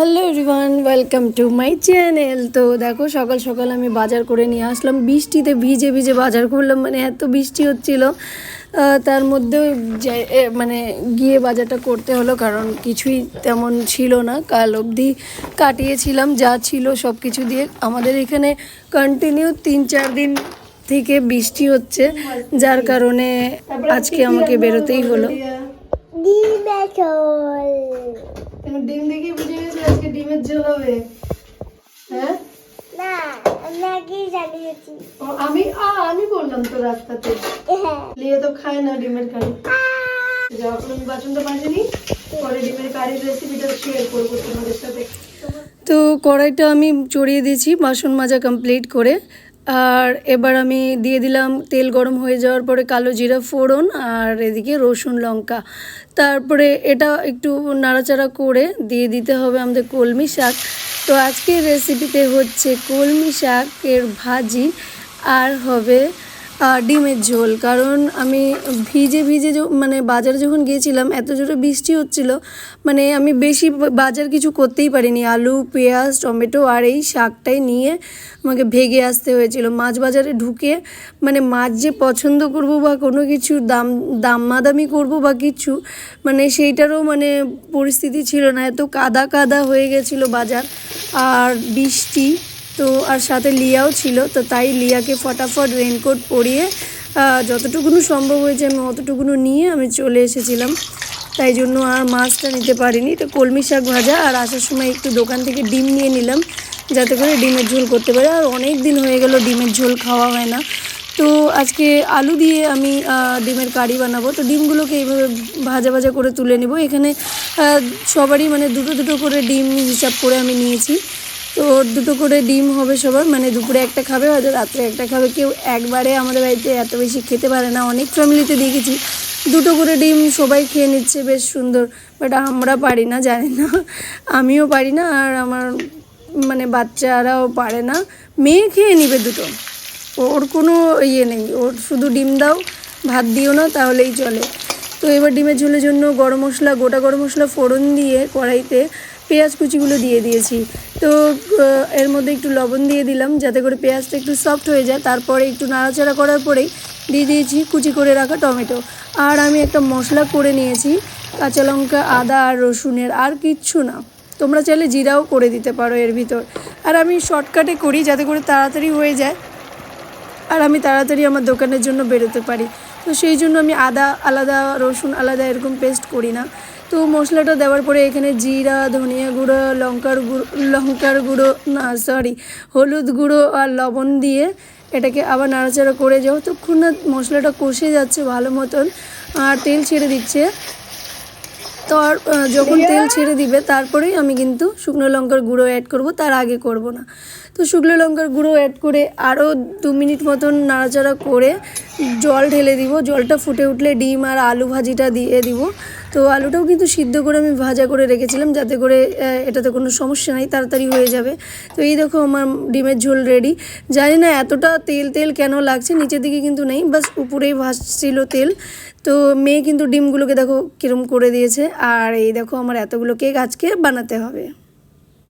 Hello everyone welcome to my channel. তো দেখো সকাল সকাল আমি বাজার করে নিয়ে আসলাম। বৃষ্টিতে ভিজে ভিজে বাজার করলাম মানে এত বৃষ্টি হচ্ছিল। তার মধ্যেও যে- মানে গিয়ে বাজারটা করতে হলো কারণ কিছুই তেমন ছিল না। কাল অবধি কাটিয়েছিলাম যা ছিল সব কিছু দিয়ে। আমাদের এখানে কন্টিনিউ তিন চার দিন থেকে বৃষ্টি হচ্ছে যার কারণে আজকে আমাকে বেরোতেই হলো। ডিম দেখে? ডিমের ঝোল হবে? হ্যাঁ? আমি আমি বললাম তো রাস্তাতে। হ্যাঁ। লিয়ে তো খায় না ডিমের কারি। যখন আমি বাসনটা বাজিনি পরে ডিমের কারির রেসিপিটা শেয়ার করব তোমাদের সাথে। তো কড়াইটা আমি চড়িয়ে দিয়েছি বাসন মাজা কমপ্লিট করে। আর এবার আমি দিয়ে দিলাম তেল গরম হয়ে যাওয়ার পরে কালো জিরা ফোড়ন আর এদিকে রসুন লঙ্কা। তারপরে এটা একটু নাড়াচাড়া করে দিয়ে দিতে হবে আমাদের কলমি শাক। তো আজকের রেসিপিতে হচ্ছে কলমি শাকের ভাজি আর হবে ডিমের ঝোল। কারণ আমি ভিজে ভিজে মানে বাজারে যখন গিয়েছিলাম, এত জোরে বৃষ্টি হচ্ছিল। মানে আমি বেশি বাজার কিছু করতেই পারিনি। আলু, পেঁয়াজ, টমেটো আর এই শাকটাই নিয়ে আমাকে ভেগে আসতে হয়েছিল। মাছ বাজারে ঢুকে মানে মাছ যে পছন্দ করব বা কোনো কিছু দাম দামাদামি করব বা কিছু মানে সেইটারও মানে পরিস্থিতি ছিল না। এত কাদা কাদা হয়ে গেছিল বাজার। আর বৃষ্টি তো আর সাথে লিয়াও ছিল তো তাই লিয়াকে ফটাফট রেনকোট পরিয়ে আহ, যতটুকুনো সম্ভব হয়েছে আমি অতটুকুনো নিয়ে আমি চলে এসেছিলাম। তাই জন্য আর মাছটা নিতে পারিনি। তো কলমি শাক ভাজা আর আসার সময় একটু দোকান থেকে ডিম নিয়ে নিলাম যাতে করে ডিমের ঝোল করতে পারে। আর অনেক দিন হয়ে গেল ডিমের ঝোল খাওয়া হয় না। তো আজকে আলু দিয়ে আমি ডিমের কারি বানাবো। তো ডিমগুলোকে এইভাবে ভাজা ভাজা করে তুলে নেব। এখানে সবারই মানে দুটো দুটো করে ডিম হিসাব করে আমি নিয়েছি। তো দুটো করে ডিম হবে সবার মানে দুপুরে একটা খাবে, হয়তো রাত্রে একটা খাবে। কেউ একবারে আমাদের বাড়িতে এত বেশি খেতে পারে না, অনেক ফ্যামিলিতে দেখেছি। দুটো করে ডিম সবাই খেয়ে নিচ্ছে, বেশ সুন্দর। বাট আমরা পারি না, জানি না। আমিও পারি না, আর আমার মানে বাচ্চারাও পারে না। মেয়ে খেয়ে নিবে দুটো। ওর কোনো ইয়ে নেই, ওর শুধু ডিম দাও, ভাত দিও না, তাহলেই চলে। তো এবার ডিমের ঝোলের জন্য গরম মশলা, গোটা গরম মশলা ফোড়ন দিয়ে কড়াইতে পেঁয়াজ কুচিগুলো দিয়ে দিয়েছি। তো এর মধ্যে একটু লবণ দিয়ে দিলাম যাতে করে পেঁয়াজটা একটু সফট হয়ে যায়। তারপরে একটু নাড়াচাড়া করার পরেই দিয়ে দিয়েছি কুচি করে রাখা টমেটো। আর আমি একটা মশলা করে নিয়েছি, কাঁচা লঙ্কা, আদা আর রসুনের, আর কিচ্ছু না। তোমরা চাইলে জিরাও করে দিতে পারো এর ভিতর। আর আমি শর্টকাটে করি যাতে করে তাড়াতাড়ি হয়ে যায়। আর আমি তাড়াতাড়ি আমার দোকানের জন্য বেরোতে পারি। তো সেই জন্য আমি আদা, আলাদা, রসুন, আলাদা এরকম পেস্ট করি না। তো মশলাটা দেওয়ার পরে এখানে জিরা, ধনিয়া গুঁড়ো, লঙ্কার গুঁড়ো লঙ্কার গুঁড়ো, না সরি হলুদ গুঁড়ো আর লবণ দিয়ে এটাকে আবার নাড়াচাড়া করে যাও যতক্ষণ না মশলাটা কষে যাচ্ছে ভালো মতন, আর তেল ছেড়ে দিচ্ছে, তো আর যখন তেল ছেড়ে দিবে, তারপরেই আমি কিন্তু শুকনো লঙ্কার গুঁড়ো অ্যাড করব, তার আগে করব না। তো শুকনো লঙ্কার গুঁড়ো অ্যাড করে আরও দু মিনিট মতন নাড়াচাড়া করে জল ঢেলে দিব। জলটা ফুটে উঠলে ডিম আর আলু ভাজিটা দিয়ে দিব। তো আলুটাও কিন্তু সিদ্ধ করে আমি ভাজা করে রেখেছিলাম যাতে করে এটাতে কোনো সমস্যা নাই, তাড়াতাড়ি হয়ে যাবে। তো এই দেখো আমার ডিমের ঝোল রেডি জানি না এতটা তেল তেল কেন লাগছে, নিচের দিকে কিন্তু নেই, বাস উপরেই ভাসছিল তেল। তো মেয়ে কিন্তু ডিমগুলোকে দেখো কিরম করে দিয়েছে। আর এই দেখো আমার এতগুলো কেক আজকে বানাতে হবে।